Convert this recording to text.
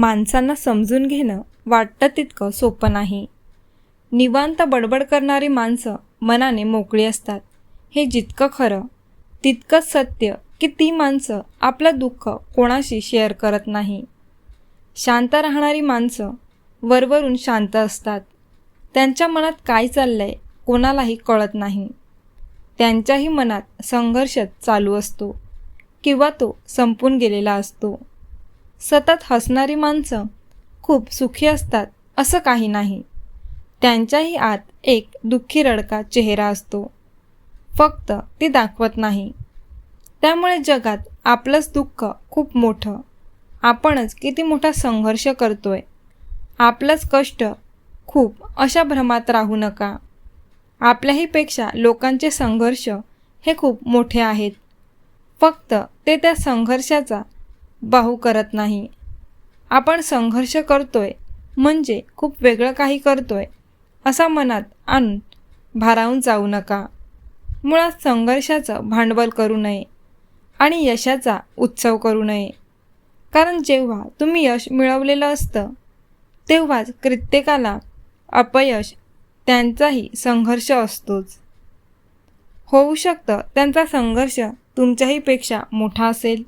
माणसांना समजून घेणं वाटतं तितकं सोपं नाही. निवांत बडबड करणारी माणसं मनाने मोकळी असतात. हे जितकं खरं तितकंच सत्य की ती माणसं आपलं दुःख कोणाशी शेअर करत नाही. शांत राहणारी माणसं वरवरून शांत असतात. त्यांच्या मनात काय चाललंय कोणालाही कळत नाही. त्यांच्याही मनात संघर्ष चालू असतो किंवा तो संपून गेलेला असतो. सतत हसणारी माणसं खूप सुखी असतात असं काही नाही. त्यांच्याही आत एक दुःखी रडका चेहरा असतो. फक्त ती दाखवत नाही. त्यामुळे जगात आपलंच दुःख खूप मोठं. आपणच किती मोठा संघर्ष करतोय. आपलंच कष्ट खूप अशा भ्रमात राहू नका. आपल्याहीपेक्षा लोकांचे संघर्ष हे खूप मोठे आहेत. फक्त ते त्या संघर्षाचा बाहू करत नाही. आपण संघर्ष करतोय म्हणजे खूप वेगळं काही करतोय असा मनात आणून भारावून जाऊ नका. मुळात संघर्षाचं भांडवल करू नये आणि यशाचा उत्सव करू नये. कारण जेव्हा तुम्ही यश मिळवलेलं असतं तेव्हाच प्रत्येकाला अपयश त्यांचाही संघर्ष असतोच. होऊ शकतं त्यांचा संघर्ष तुमच्याहीपेक्षा मोठा असेल.